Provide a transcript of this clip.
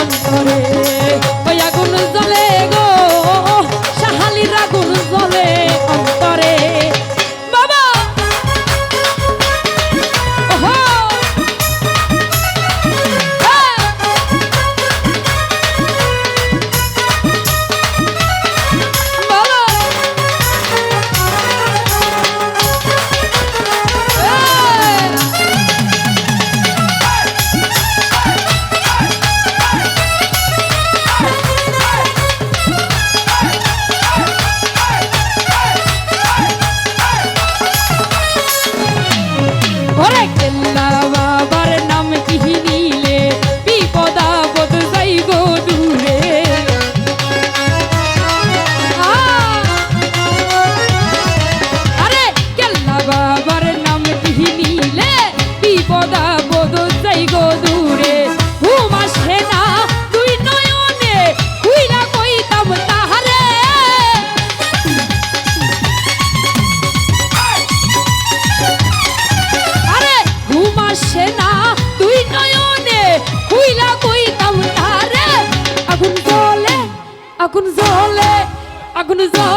অন্তরে আগুন জ্বলে আগুন জ্বলে।